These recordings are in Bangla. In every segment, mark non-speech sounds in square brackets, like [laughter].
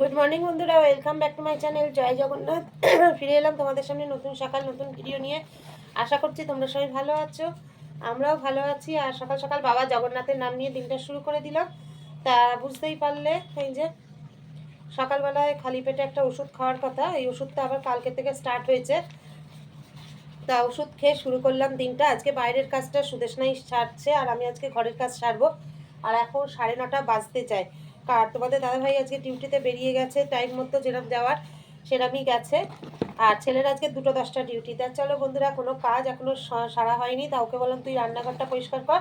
গুড মর্নিং বন্ধুরা। Welcome back to my channel জয় জগন্নাথ ফিরে এলাম তোমাদের সামনে নতুন সকাল, নতুন ভিডিও নিয়ে। আশা করছি তোমরা সবাই ভালো আছো। আমরাও ভালো আছি। আর সকাল সকাল বাবা জগন্নাথের নাম নিয়ে দিনটা শুরু করে দিলাম। তা বুঝতেই পারলে, এই যে সকালবেলায় খালি পেটে একটা ওষুধ খাওয়ার কথা। এই ওষুধটা আবার কালকে থেকে স্টার্ট হয়েছে। তা ওষুধ খেয়ে শুরু করলাম দিনটা। আজকে বাইরের কাজটা সুদেশনাই সারছে। আর আমি আজকে ঘরের কাজ সারবো। আর এখন সাড়ে নটা বাজতে চায়। কার? তোমাদের দাদাভাই আজকে ডিউটিতে বেরিয়ে গেছে টাইম মতো যেরকম যাওয়ার সেরকমই গেছে। আর ছেলের আজকে দুটো দশটা ডিউটি তা। চলো বন্ধুরা, কোনো কাজ এখনও সা- সারা হয়নি, তা ওকে বললাম তুই রান্নাঘরটা পরিষ্কার কর।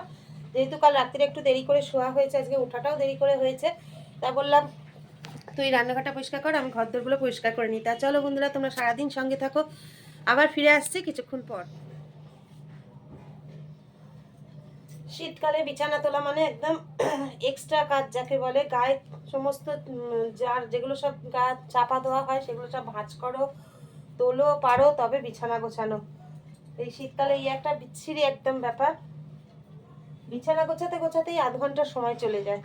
যেহেতু কাল রাত্রিরে একটু দেরি করে শোয়া হয়েছে, আজকে ওঠাটাও দেরি করে হয়েছে, তা বললাম তুই রান্নাঘরটা পরিষ্কার কর, আমি ঘরদোরগুলো পরিষ্কার করে নিই। তা চলো বন্ধুরা, তোমরা সারাদিন সঙ্গে থাকো। আবার ফিরে আসছি কিছুক্ষণ পর। শীতকালে বিছানা তোলা মানে একদম [clears throat] এক্সট্রা কাজ, যাকে বলে গায়ে সমস্ত যার যেগুলো সব গা চাপা ধোয়া হয়, সেগুলো সব ভাঁজ করো, তোলো, পারো, তবে বিছানা গোছানো। এই শীতকালে এই একটা বিচ্ছিরি একদম ব্যাপার। বিছানা গোছাতে গোছাতেই আধ ঘণ্টা সময় চলে যায়।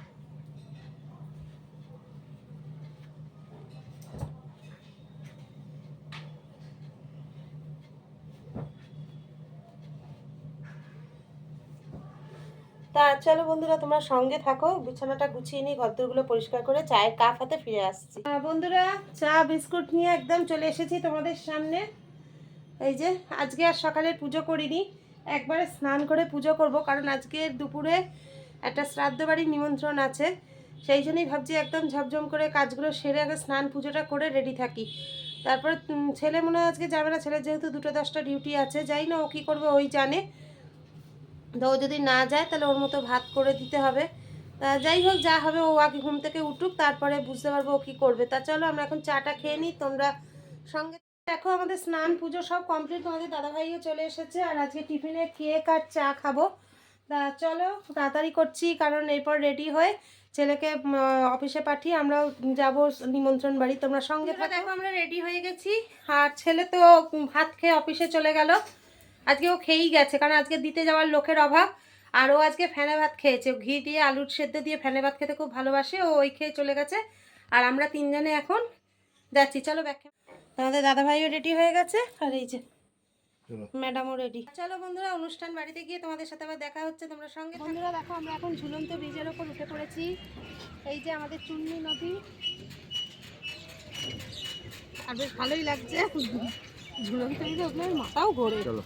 তা চলো বন্ধুরা, তোমরা সঙ্গে থাকো। বিছানাটা গুছিয়ে নিই ঘরদোরগুলো পরিষ্কার করে চায়ের কাপ হাতে ফিরে আসছি। বন্ধুরা, চা, বিস্কুট নিয়ে একদম চলে এসেছি তোমাদের সামনে। এই যে, আজকে আর সকালে পুজো করিনি, একবারে স্নান করে পুজো করব, কারণ আজকে দুপুরে একটা শ্রাদ্ধ বাড়ির নিমন্ত্রণ আছে। সেই জন্যই ভাবছি একদম ঝমঝম করে কাজগুলো সেরে আগে স্নান পুজোটা করে রেডি থাকি। তারপর ছেলে মনে হয় আজকে যাবে না, ছেলে যেহেতু দুটো দশটা ডিউটি আছে, যাই না ও কী করবে ওই জানে। তো ও যদি না যায় তাহলে ওর মতো ভাত করে দিতে হবে। তা যাই হোক যা হবে ও আগে ঘুম থেকে উঠুক তারপরে বুঝতে পারব ও কী করবে। তা চলো আমরা এখন চাটা খেয়ে নিই। তোমরা সঙ্গে দেখো আমাদের স্নান পুজো সব কমপ্লিট তোমাদের দাদাভাইও চলে এসেছে আর আজকে টিফিনে কেক আর চা খাব। তা চলো তাড়াতাড়ি করছি কারণ এরপর রেডি হয়ে ছেলেকে অফিসে পাঠিয়ে আমরাও যাব নিমন্ত্রণ বাড়ি। তোমরা সঙ্গে থাকো। দেখো আমরা রেডি হয়ে গেছি। আর ছেলে তো ভাত খেয়ে অফিসে চলে গেল। আজকে ও খেয়েই গেছে কারণ আজকে দিতে যাওয়ার লোকের অভাব। আর ও আজকে ফ্যানে ভাত খেয়েছে। ঘি দিয়ে আলুর সেদ্ধ দিয়ে ফ্যানে ভাত খেতে খুব ভালোবাসে। ও ওই খেয়ে চলে গেছে। আর আমরা তিনজনে এখন যাচ্ছি। চলো ব্যাখ্যা তোমাদের দাদাভাইও রেডি হয়ে গেছে? আর এই যে ম্যাডামও রেডি চলো বন্ধুরা অনুষ্ঠান বাড়িতে গিয়ে তোমাদের সাথে আবার দেখা হচ্ছে তোমরা সঙ্গে। বন্ধুরা দেখো আমরা এখন ঝুলন্ত ব্রিজের ওপর উঠে পড়েছি। এই যে আমাদের চুন্নি নদী। আর বেশ ভালোই লাগছে। ঝুলন্ত ব্রিজে আমার মাথাও ঘোরে। চলো।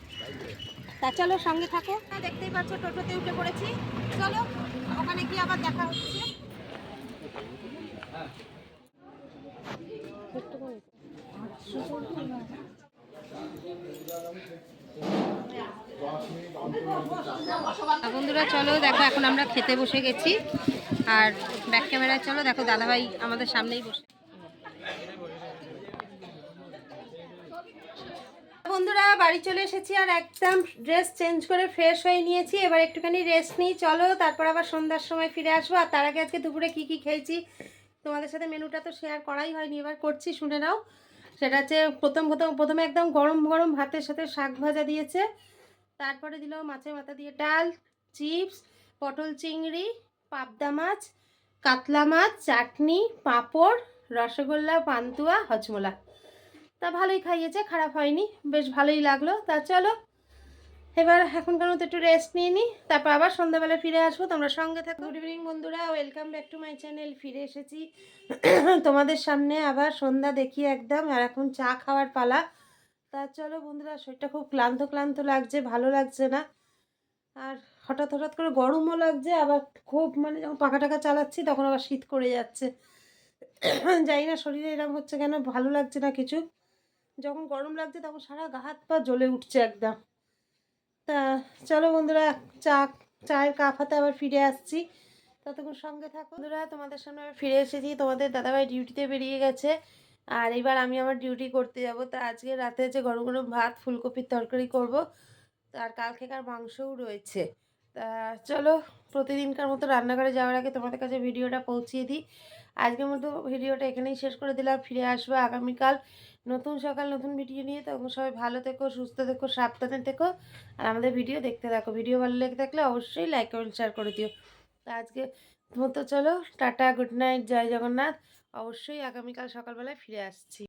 তা চলো সঙ্গে থাকো। দেখতেই পাচ্ছ, টোটোতে উঠে পড়েছি। চলো, ওখানে গিয়ে আবার দেখা হচ্ছে। বন্ধুরা, চলো, দেখো, এখন আমরা খেতে বসে গেছি। আর ব্যাক ক্যামেরায় চলো, দেখো, দাদাভাই আমাদের সামনেই বসে বন্ধুরা, বাড়ি চলে এসেছি আর একদম ড্রেস চেঞ্জ করে ফ্রেশ হয়ে নিয়েছি। এবার একটুখানি রেস্ট নিই। চলো, তারপর আবার সন্ধ্যার সময় ফিরে আসব। আর তার আগে আজকে দুপুরে কী কী খেয়েছি, তোমাদের সাথে মেনুটা তো শেয়ার করাই হয়নি। এবার করছি, শুনে নাও। সেটা হচ্ছে প্রথম প্রথম, প্রথমে একদম গরম গরম ভাতের সাথে শাক ভাজা দিয়েছে। তারপরে দিল মাছের মাথা দিয়ে ডাল, চিপস, পটল চিংড়ি, পাবদা মাছ, কাতলা মাছ, চাটনি, পাঁপড়, রসগোল্লা, পান্তুয়া, হজমোলা। তা ভালোই খাইয়েছে খারাপ হয়নি বেশ ভালোই লাগল। তা চলো এবার এখনকার মতো একটু রেস্ট নিয়ে নিই তারপর আবার সন্ধ্যাবেলা ফিরে আসব তোমরা সঙ্গে থাকো। গুড ইভিনিং বন্ধুরা welcome back to my channel ফিরে এসেছি। [coughs] তোমাদের সামনে আবার সন্ধ্যা দেখি একদম আর এখন চা খাওয়ার পালা। তা চলো বন্ধুরা শরীরটা খুব ক্লান্ত ক্লান্ত লাগছে ভালো লাগছে না। আর হঠাৎ হঠাৎ করে গরমও লাগছে আবার খুব মানে যখন পাখা টাকা চালাচ্ছি তখন আবার শীত করে যাচ্ছে। [coughs] জানি না শরীরে এরকম হচ্ছে কেন ভালো লাগছে না কিছু। যখন গরম লাগছে তখন সারা গা হাত পা জ্বলে উঠছে একদম। তা চলো বন্ধুরা, চা, চায়ের কাপ হাতে আবার ফিরে আসছি। ততক্ষণ সঙ্গে থাকো। বন্ধুরা, তোমাদের সামনে আবার ফিরে এসেছি। তোমাদের দাদাভাই ডিউটিতে বেরিয়ে গেছে। আর এবার আমি আমার ডিউটি করতে যাব। তা আজকে রাতে যে গরম গরম ভাত, ফুলকপির তরকারি করব আর কালকেকার মাংসও রয়েছে। তা চলো, প্রতিদিনকার মতো রান্নাঘরে যাওয়ার আগে তোমাদের কাছে ভিডিওটা পৌঁছিয়ে দিই। আজকের মতো ভিডিওটা এখানেই শেষ করে দিলাম। ফিরে আসব আগামীকাল নতুন সকাল, নতুন ভিডিও নিয়ে। তখন সবাই ভালো থেকো, সুস্থ থেকো, সাবধানে থেকো। আর আমাদের ভিডিও দেখতে থাকো। ভিডিও ভালো লেগে থাকলে অবশ্যই লাইক কমেন্ট শেয়ার করে দিও। তো আজকে মতো চলো, টাটা গুড নাইট জয় জগন্নাথ। অবশ্যই আগামীকাল সকালবেলায় ফিরে আসছি।